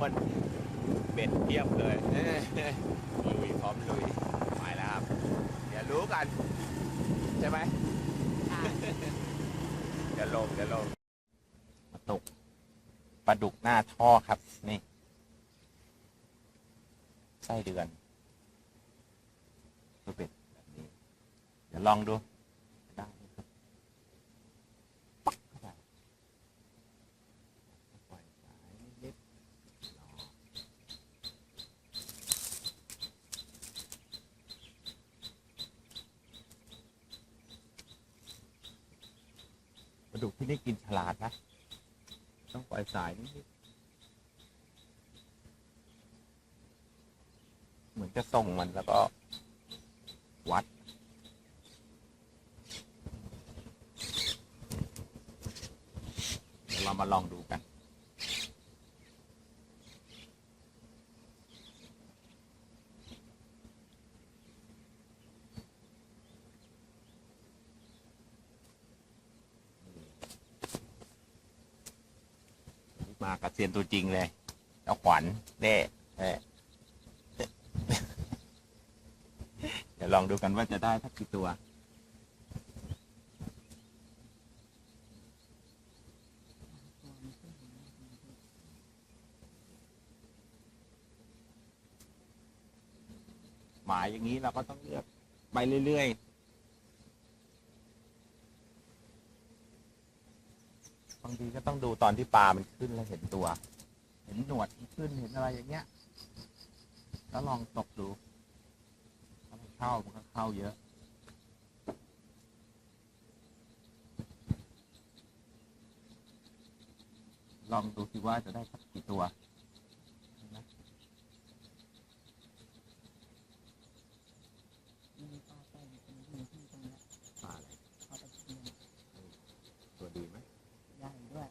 คนเบ็ดเทียบเลยลุยพร้อมลุยไปแล้วครับ เดี๋ยวรู้กัน ใช่ไหมเดี๋ยวลงเดี๋ยวลงปลาดุกปลาดุกหน้าท่อครับ นี่ไส้เดือนตัวเป็ดแบบนี้ เดี๋ยวลองดูไหมครับปักเข้าไปปล่อยสายนิดๆรอ ระดูกที่นี่กินฉลาดนะ ต้องปล่อยสายนิดเหมือนจะส่งมันแล้วก็ วัดเดี๋ยวเรามาลองดูกัน มา กับเซียนตัวจริงเลยเอาขวัญเด้เด้เดี๋ยวลองดูกันว่าจะได้สักกี่ตัวหมายอย่างนี้เราก็ต้องเลือกไปเรื่อยๆ บาง ทีก็ต้องดูตอนที่ปลามันขึ้นแล้วเห็นตัว เห็นหนวดขึ้นเห็นอะไรอย่างเงี้ยแล้วลองตกดูถ้ามันเข้ามันก็เข้าเยอะลองดูสิว่าจะได้สักกี่ตัวนะ มีปลาแป้งเป็นที่ที่ตรงเนี้ย ปลาอะไร ปลาตะเพียน ตัวดีไหม ใหญ่ด้วย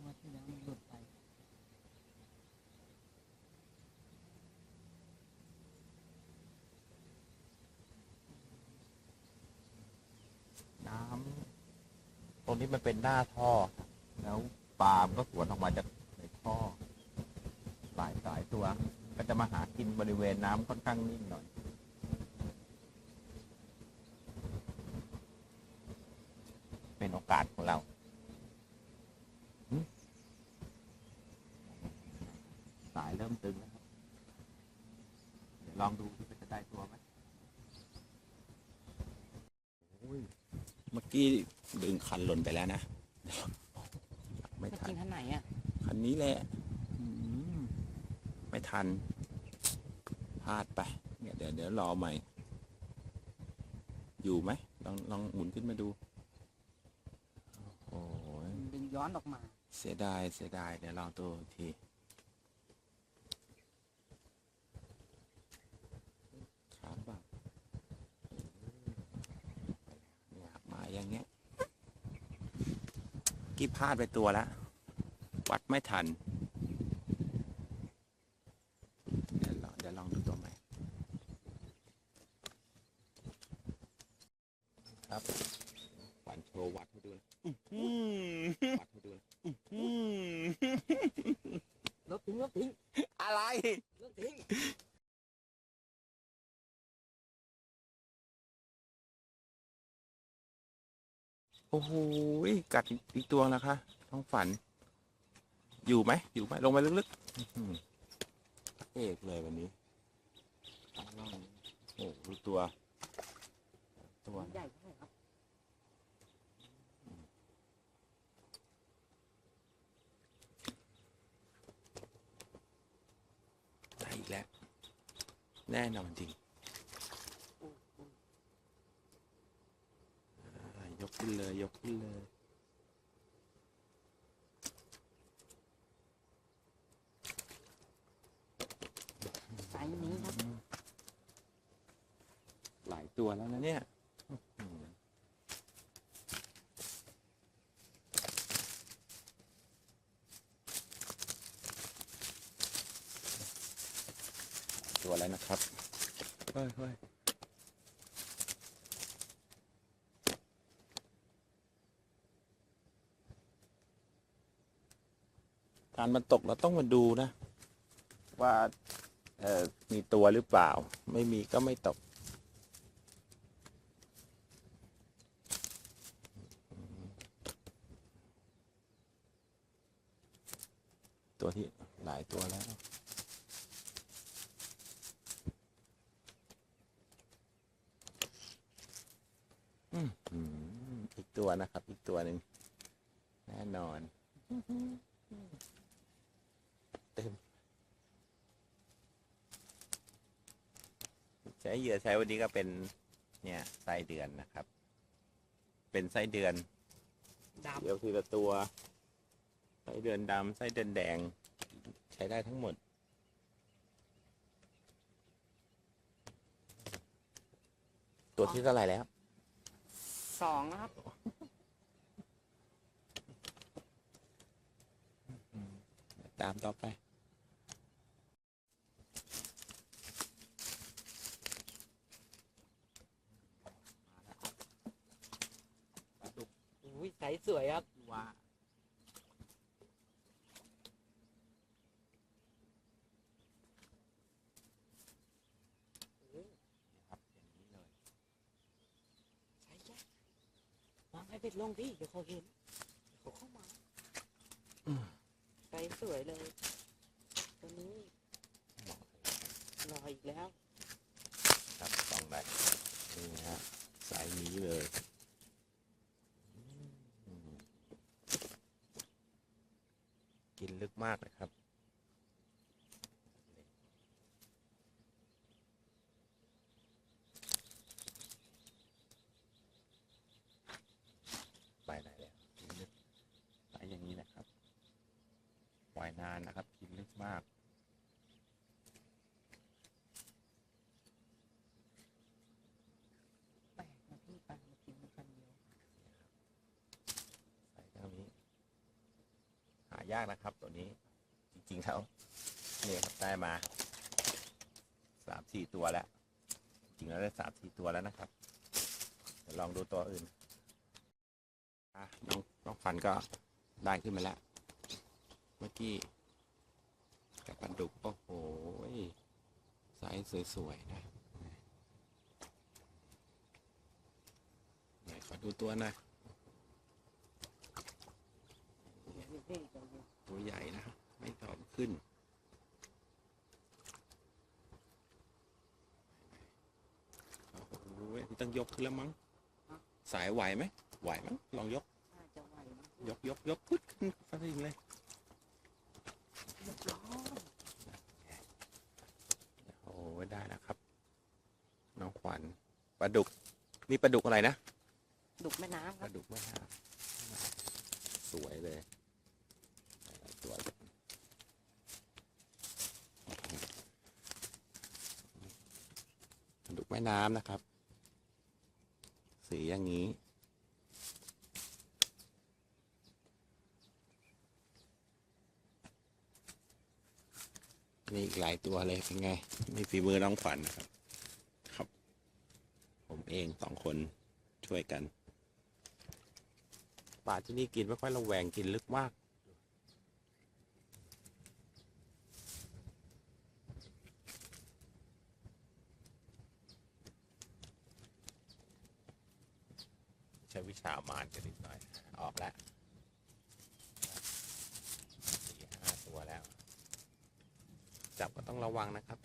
งวดที่แล้วมันหลุดไป น้ำต รงนี้มันเป็นหน้าท่อครับแล้วปลามันก็สวนออกมาจากในท่อหลายสายตัว ก็จะมาหากินบริเวณน้ำค่อนข้างนิ่งหน่อย เป็นโอกาสของเราหึสายเริ่มตึงแล้วครับ เดี๋ยวลองดูว่าจะได้ตัวไหมโอ้ยเมื่อกี้ ดึงคันหล่นไปแล้วนะไม่จะทันกินท่านไหนอะคันนี้แหละอืมไม่ทันพลาดไปเนี่ยเดี๋ยวเดี๋ยวรอใหม่ อยู่ไหมลองลองหมุนขึ้นมาดูโอ้โหมันดึงย้อนออกมา เสียดายเสียดายเดี๋ยวลองตัวอีกทีขาบักเนี่ยมาอย่างเงี้ย กี่พลาดไปตัวแล้ว วัดไม่ทัน เดี๋ยวลองเดี๋ยวลองดูตัวใหม่ครับขวัญโชว์วัดให้ดูนะอื้อหือวัดให้ดูนะอื้อหือลบทิ้งลบทิ้งอะไร โอ้โหกัดอีกตัวแล้วคะ ท้องฝัน อยู่ไหมอยู่ไหมลงไปลึกๆอื้อหือพระเอกเลยวันนี้เอาล่องโอ้โหดูตัว ตัวใหญ่เท่าไหร่ครับได้อีกแล้ว แน่นอนจริงอ่า ยกขึ้นเลย ยกขึ้นเลยไซส์นี้ครับ หลายตัวแล้วนะเนี่ยอื้อหือตัวอะไรนะครับเฮ้ยเฮ้ย การมันตกเราต้องมาดูนะ ว่ามีตัวหรือเปล่า ไม่มีก็ไม่ตก ตัวที่หลายตัวแล้วอืมอีกตัวนะครับ อีกตัวหนึ่งแน่นอน เต็มใช้เหยื่อใช้วันนี้ก็เป็นเนี่ยไส้เดือนนะครับ เป็นไส้เดือนดำเดี๋ยวทีละตัว ไส้เดือนดำไส้เดือนแดง ใช้ได้ทั้งหมด ตัวที่เท่าไหร่แล้วสองนะครับตามต่อไป อุ้ยใสสวยครับว่าครับอย่างนี้เลยใสจ้ะวางให้เป็ดลงพี่ เดี๋ยวเขาเห็นเดี๋ยวเขาเข้ามาใสสวยเลยตัวนี้รออีกแล้ว ครับต้องได้นี่ฮะสายนี้เลยอืมกินลึก มากเลยครับ ไปได้แล้วกินลึกสายอย่างนี้นะครับ ปล่อยนานนะครับกินลึกมาก แปลกนะพี่ปลามากินกันเดียว ใส่เท่านี้ หายากนะครับ ตัวนี้จริงๆแล้วนี่ครับได้มาสามสี่ตัวแล้ว จริงๆแล้วได้สามสี่ตัวแล้วนะครับเดี๋ยวลองดูตัวอื่นน้องน้องฟันก็ได้ขึ้นมาแล้ว เมื่อกี้กับปลาดุกโอ้โหไซส์สวยๆนะไหนขอดูตัวหน่อย นี่พี่ ตัวนี้ตัวใหญ่นะไม่ตอบขึ้น โอ้โหนี่ต้องยกขึ้นแล้วมั้ง สายไหวไหม ไหวมั้ง ลองยกน่าจะไหวนะยกยกยกพุดขึ้นฟาดิงเลยเรียบร้อยโอ้โหได้แล้วครับ น้องขวัญปลาดุก นี่ปลาดุกอะไรนะ ดุกแม่น้ำปครัลาบดุกแม่น้ำสวยเลยหลายตัวเลยปลาดุกแม่น้ำนะครับ สีอย่างนี้มีอีกหลายตัวเลยเป็นไงมีฝีมือน้องขวัญนะครับ ครับ ผมเองสองคนช่วยกัน ป่าที่นี่กินไม่ค่อยระแวงกินลึกมาก ช้วิชามานกันนิดหน่อย ออกแล้วสี่ห้าตัวแล้ว จับก็ต้องระวังนะครับ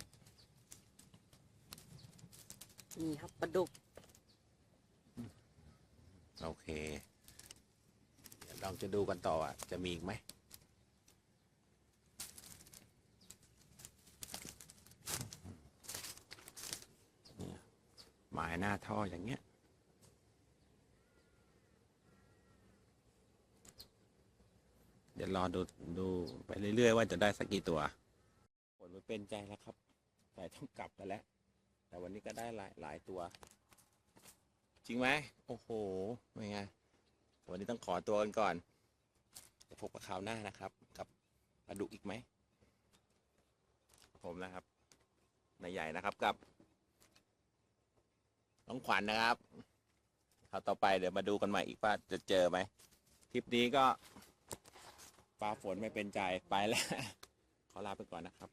นี่ครับปลาดุก โอเค เดี๋ยวลองจะดูกันต่ออะ จะมีอีกไหมเนี่ยหมายหน้าท่ออย่างเงี้ย เดี๋ยวรอดูดูไปเรื่อยๆ ว่าจะได้สักกี่ตัว ผลมันเป็นใจแล้วครับ แต่ต้องกลับไปแล้ว แต่วันนี้ก็ได้หลายหลายตัว จริงไหมโอ้โหเป็นไงวันนี้ต้องขอตัวกันก่อนจะพบกับคราวหน้านะครับ กับปลาดุกอีกไหม ผมนะครับนายใหญ่นะครับกับน้องขวัญนะครับคราวต่อไปเดี๋ยวมาดูกันใหม่อีกว่าจะเจอไหมทริปนี้ก็ ฟ้าฝนไม่เป็นใจไปแล้ว ขอลาไปก่อนนะครับ